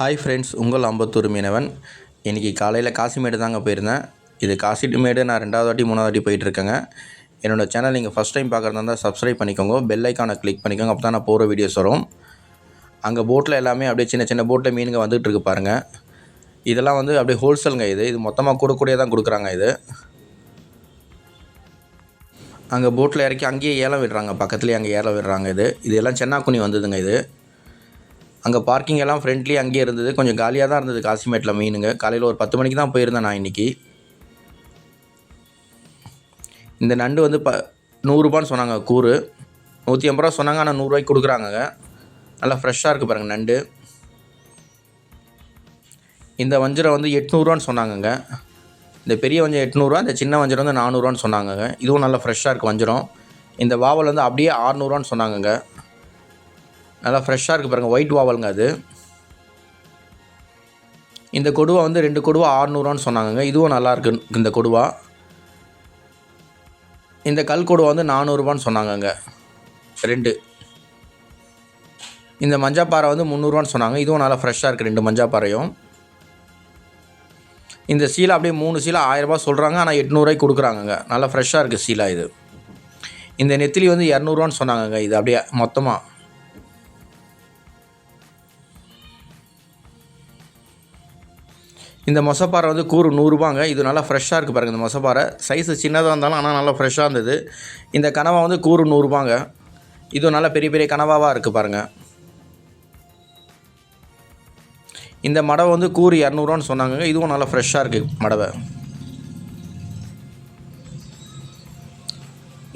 Hi friends உங்கள் அம்பத்தூர் மீனவன். இன்றைக்கி காலையில் காசிமேடு தாங்க போயிருந்தேன். இது காசிமேடு நான் ரெண்டாவது வாட்டி மூணாவது வாட்டி போயிட்டுருக்கேங்க. என்னோடய சேனல் நீங்கள் ஃபஸ்ட் டைம் பார்க்குறதா இருந்தால் சப்ஸ்கிரைப் பண்ணிக்கோங்க. பெல் ஐக்கானை கிளிக் பண்ணிக்கோங்க. அப்போ தான் நான் போகிற வீடியோஸ் வரும். அங்கே போட்டில் எல்லாமே அப்படியே சின்ன சின்ன போட்டில் மீனுங்க வந்துகிட்டு இருக்கு பாருங்கள் இதெல்லாம் வந்து அப்படியே ஹோல்சேலுங்க இது. இது மொத்தமாக கூட கூடயே தான் கொடுக்குறாங்க இது. அங்கே போட்டில் இறக்கி அங்கேயே ஏலம் விடுறாங்க. பக்கத்துலேயே அங்கே ஏலம் விடுறாங்க இது. இதெல்லாம் சென்னாக்குனி வந்ததுங்க இது. அங்கே பார்க்கிங் எல்லாம் ஃப்ரெண்ட்லி அங்கேயே இருந்தது. கொஞ்சம் காலியாக தான் இருந்தது காசிமேட்டில் மீனுங்க. காலையில் ஒரு பத்து மணிக்கு தான் போயிருந்தேன் நான் இன்றைக்கி இந்த நண்டு வந்து ப நூறுரூபான்னு சொன்னாங்க கூறு. நூற்றி ஐம்பது ரூபா சொன்னாங்க ஆனால் நூறுரூவாய்க்கு கொடுக்குறாங்கங்க. நல்லா ஃப்ரெஷ்ஷாக இருக்குது பாருங்கள் நண்டு. இந்த வஞ்சிரம் வந்து எட்நூறுவான்னு சொன்னாங்கங்க. இந்த பெரிய வஞ்சரம் எட்நூறுரூவா இந்த சின்ன வஞ்சரம் வந்து நானூறுவான்னு சொன்னாங்கங்க. இதுவும் நல்லா ஃப்ரெஷ்ஷாக இருக்குது வஞ்சரம். இந்த வாவல் வந்து அப்படியே ஆறுநூறுவான்னு சொன்னாங்கங்க. நல்லா ஃப்ரெஷ்ஷாக இருக்குது பாருங்கள் ஒயிட் வாவலுங்க அது. இந்த கொடுவா வந்து ரெண்டு கொடுவா ஆறுநூறுவான்னு சொன்னாங்கங்க. இதுவும் நல்லா இருக்கு இந்த கொடுவா. இந்த கல் கொடுவா வந்து நானூறுரூவான்னு சொன்னாங்கங்க. ரெண்டு. இந்த மஞ்சாப்பாறை வந்து முந்நூறுவான்னு சொன்னாங்க. இதுவும் நல்லா ஃப்ரெஷ்ஷாக இருக்குது ரெண்டு மஞ்சாப்பாறையும். இந்த சீலை அப்படியே மூணு சீலை ஆயிரரூபா சொல்கிறாங்க ஆனால் எட்நூறுவாய்க்கு கொடுக்குறாங்கங்க. நல்லா ஃப்ரெஷ்ஷாக இருக்குது சீலா இது. இந்த நெத்திலி வந்து இரநூறுவான்னு சொன்னாங்கங்க. இது அப்படியே மொத்தமாக இந்த மொசப்பாறை வந்து கூறு நூறுரூபாங்க இது நல்லா ஃப்ரெஷ்ஷாக இருக்குது பாருங்கள் இந்த மொசப்பாறை. சைஸு சின்னதாக இருந்தாலும் ஆனால் நல்லா ஃப்ரெஷ்ஷாக இருந்தது. இந்த கனவா வந்து கூறு நூறுரூபாங்க இது நல்லா பெரிய பெரிய கனவாவாக இருக்குது பாருங்கள் இந்த மடவை வந்து கூறு இரநூறுவான்னு சொன்னாங்க இதுவும் நல்லா ஃப்ரெஷ்ஷாக இருக்குது மடவை.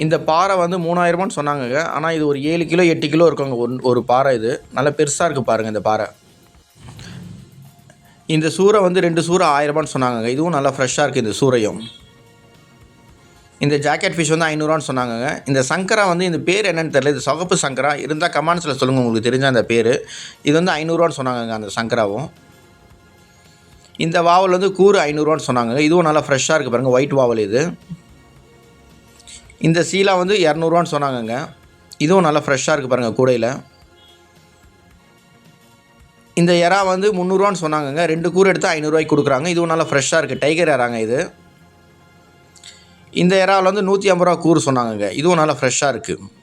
இந்த பாறை வந்து மூணாயிரரூபான்னு சொன்னாங்கங்க. ஆனால் இது ஒரு ஏழு கிலோ எட்டு கிலோ இருக்குங்க. ஒரு ஒரு பாறை இது. நல்லா பெருசாக இருக்குது பாருங்கள் இந்த பாறை. இந்த சூறை வந்து ரெண்டு சூறை ஆயிரரூபான்னு சொன்னாங்க இதுவும் நல்லா ஃப்ரெஷ்ஷாக இருக்குது இந்த சூறையும். இந்த ஜாக்கெட் ஃபிஷ் வந்து ஐநூறுவான்னு சொன்னாங்க இந்த சங்கரா வந்து இந்த பேர் என்னன்னு தெரியல. இது சொகப்பு சங்கரா. இருந்தால் கமெண்ட்ஸில் சொல்லுங்கள் உங்களுக்கு தெரிஞ்ச அந்த பேர். இது வந்து ஐநூறுவான்னு சொன்னாங்க அந்த சங்கராவும். இந்த வாவல் வந்து கூறு ஐநூறுவான்னு சொன்னாங்க இதுவும் நல்லா ஃப்ரெஷ்ஷாக இருக்குது பாருங்கள் ஒயிட் வாவல் இது. இந்த சீலா வந்து இரநூறுவான்னு சொன்னாங்கங்க. இதுவும் நல்லா ஃப்ரெஷ்ஷாக இருக்குது பாருங்கள் கூடையில். இந்த எறா வந்து முந்நூறுவான்னு சொன்னாங்கங்க. ரெண்டு கூறு எடுத்து ஐநூறுரூவாய்க்கு கொடுக்குறாங்க. இதுவும் நல்லா ஃப்ரெஷ்ஷாக இருக்குது டைகர் எறாங்க இது. இந்த எறாவில் வந்து நூற்றி ஐம்பது ரூபா கூறு சொன்னாங்கங்க. இதுவும் நல்லா ஃப்ரெஷ்ஷாக இருக்குது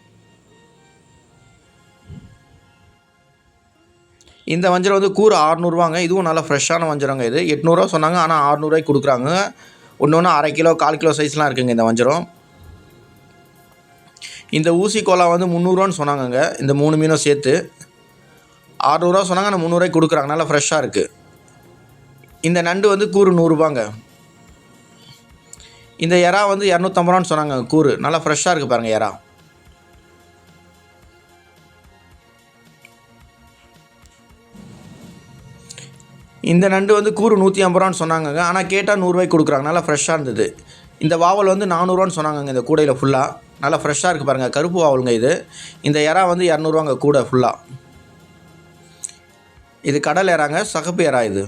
இந்த வஞ்சரம் வந்து கூறு ஆறுநூறுவாங்க. இதுவும் நல்லா ஃப்ரெஷ்ஷான வஞ்சரங்க இது. எட்நூறுவா சொன்னாங்க. ஆனால் ஆறுநூறுவாய்க்கு கொடுக்குறாங்க. ஒன்று ஒன்று அரை கிலோ கால் கிலோ சைஸ்லாம் இருக்குங்க இந்த வஞ்சரம். இந்த ஊசி கோலா வந்து முந்நூறுவான்னு சொன்னாங்கங்க. இந்த மூணு மீனும் சேர்த்து. ஆறுநூறுவா சொன்னாங்க ஆனால் முந்நூறுவாய்க்கு கொடுக்குறாங்க. நல்லா ஃப்ரெஷ்ஷாக இருக்குது இந்த நண்டு வந்து கூறு நூறுரூபாங்க இந்த எறா வந்து இரநூத்தம்பது ரூபான்னு சொன்னாங்க கூறு. நல்லா ஃப்ரெஷ்ஷாக இருக்குது பாருங்கள் எறா. இந்த நண்டு வந்து கூறு நூற்றி ஐம்பது ரூபான்னு சொன்னாங்கங்க ஆனால் கேட்டால் நூறுரூவாய்க்கு கொடுக்குறாங்க. நல்லா ஃப்ரெஷ்ஷாக இருந்தது. இந்த வாவல் வந்து நானூறுவான்னு சொன்னாங்கங்க இந்த கூடையில் ஃபுல்லாக நல்லா ஃப்ரெஷ்ஷாக இருக்குது பாருங்கள் கருப்பு வாவலுங்க இது. இந்த எறா வந்து இரநூறுவாங்க கூடை ஃபுல்லாக இது கடல் ஏறாங்க சகப்பு ஏறா இது.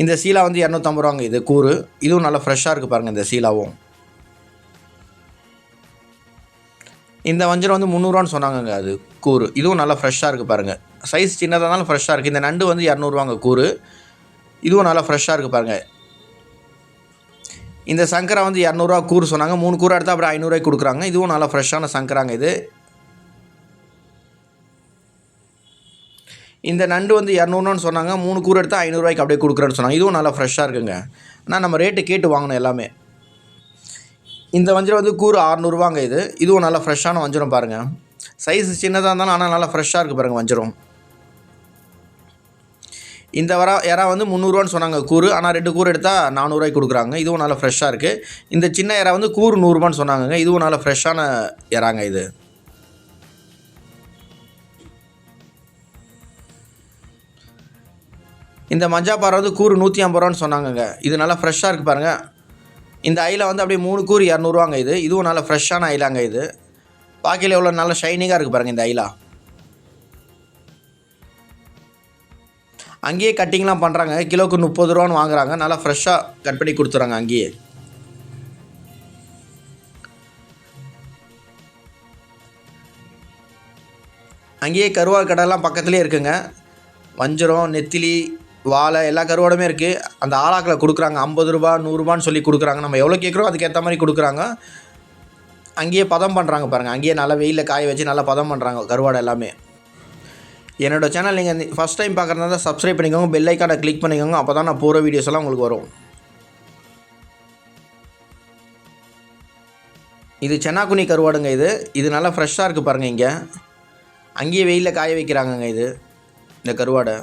இந்த சீலா வந்து இரநூத்தம்பது ரூபாங்க இது கூறு. இதுவும் நல்லா ஃப்ரெஷ்ஷாக இருக்குது பாருங்கள் இந்த சீலாவும். இந்த வஞ்சரம் வந்து முந்நூறுவான்னு சொன்னாங்கங்க அது கூறு. இதுவும் நல்லா ஃப்ரெஷ்ஷாக இருக்குது பாருங்கள் சைஸ் சின்னதாக இருந்தாலும் ஃப்ரெஷ்ஷாக இருக்குது இந்த நண்டு வந்து இரநூறுவாங்க கூறு. இதுவும் நல்லா ஃப்ரெஷ்ஷாக இருக்குது பாருங்கள் இந்த சங்கரா வந்து இரநூறுவா கூறு சொன்னாங்க. மூணு கூறு எடுத்தால் அப்புறம் ஐநூறுரூவாய்க்கு கொடுக்குறாங்க. இதுவும் நல்லா ஃப்ரெஷ்ஷான சங்கராங்க இது. இந்த நண்டு வந்து இரநூறுவான்னு சொன்னாங்க மூணு கூறு எடுத்தால் ஐநூறுரூவாய்க்கு அப்படியே கொடுக்குறேன்னு சொன்னாங்க. இதுவும் நல்லா ஃப்ரெஷ்ஷாக இருக்குங்க. நான் நம்ம ரேட்டு கேட்டு வாங்கினோம் எல்லாமே. இந்த வஞ்சிரம் வந்து கூறு அறநூறுவாங்க இது. இதுவும் நல்லா ஃப்ரெஷ்ஷான வஞ்சிரம் பாருங்கள் சைஸ் சின்னதாக இருந்தாலும் ஆனால் நல்லா ஃப்ரெஷ்ஷாக இருக்குது பாருங்கள் வஞ்சிரம். இந்த வர எறா வந்து முந்நூறுவான்னு சொன்னாங்க கூறு. ஆனால் ரெண்டு கூறு எடுத்தால் நானூறுரூவாய்க்கு கொடுக்குறாங்க. இதுவும் நல்லா ஃப்ரெஷ்ஷாக இருக்குது இந்த சின்ன எறா வந்து கூறு நூறுரூபான்னு சொன்னாங்கங்க. இதுவும் நல்லா ஃப்ரெஷ்ஷான இறாங்க இது. இந்த மஞ்சாப்பாறை வந்து கூறு நூற்றி ஐம்பது ரூபான்னு சொன்னாங்கங்க. இது நல்லா ஃப்ரெஷ்ஷாக இருக்குது பாருங்கள் இந்த ஐயில் வந்து அப்படியே மூணு கூறு இரநூறுவாங்க இது. இதுவும் நல்லா ஃப்ரெஷ்ஷான ஐலாங்க இது. பாக்கியில் எவ்வளோ நல்லா ஷைனிங்காக இருக்குது பாருங்கள் இந்த ஐலா அங்கேயே கட்டிங்லாம் பண்ணுறாங்க கிலோவுக்கு முப்பது ரூபான்னு வாங்குறாங்க. நல்லா ஃப்ரெஷ்ஷாக கட் பண்ணி கொடுத்துறாங்க அங்கேயே. அங்கேயே கருவாக்கடைலாம் பக்கத்துலேயே இருக்குங்க. வஞ்சரம் நெத்திலி வாழை எல்லா கருவாடுமே இருக்குது அந்த ஆளாக்கில் கொடுக்குறாங்க. ஐம்பது ரூபா நூறுரூபான்னு சொல்லி கொடுக்குறாங்க. நம்ம எவ்வளோ கேட்குறோம் அதுக்கேற்ற மாதிரி கொடுக்குறாங்க. அங்கேயே பதம் பண்ணுறாங்க பாருங்கள் அங்கேயே நல்லா வெயிலில் காய வச்சு நல்லா பதம் பண்ணுறாங்க கருவாடை எல்லாமே. என்னோடய சேனல் நீங்கள் ஃபஸ்ட் டைம் பார்க்குறதா இருந்தால் சப்ஸ்கிரைப் பண்ணிக்கோங்க. பெல் ஐக்கானை கிளிக் பண்ணிக்கோங்க. அப்போ தான் நான் போகிற வீடியோஸ் எல்லாம் உங்களுக்கு வரும். இது சென்னாக்குனி கருவாடுங்க இது. இது நல்லா ஃப்ரெஷ்ஷாக இருக்குது பாருங்கள் இங்கே. அங்கேயே வெயிலில் காய வைக்கிறாங்கங்க இது. இந்த கருவாடை.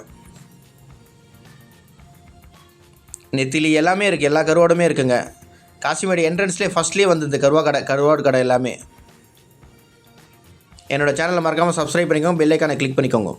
நெத்திலி எல்லாமே இருக்குது எல்லா கருவாடுமே இருக்குங்க. காசிமேடு என்ட்ரன்ஸ்லேயே ஃபஸ்ட்லேயே வந்து இந்த கருவா கடை கருவாடு கடை எல்லாமே. என்னோடய சேனலை மறக்காமல் சப்ஸ்கிரைப் பண்ணிக்கோங்க பெல் கிளிக் பண்ணிக்கோங்க.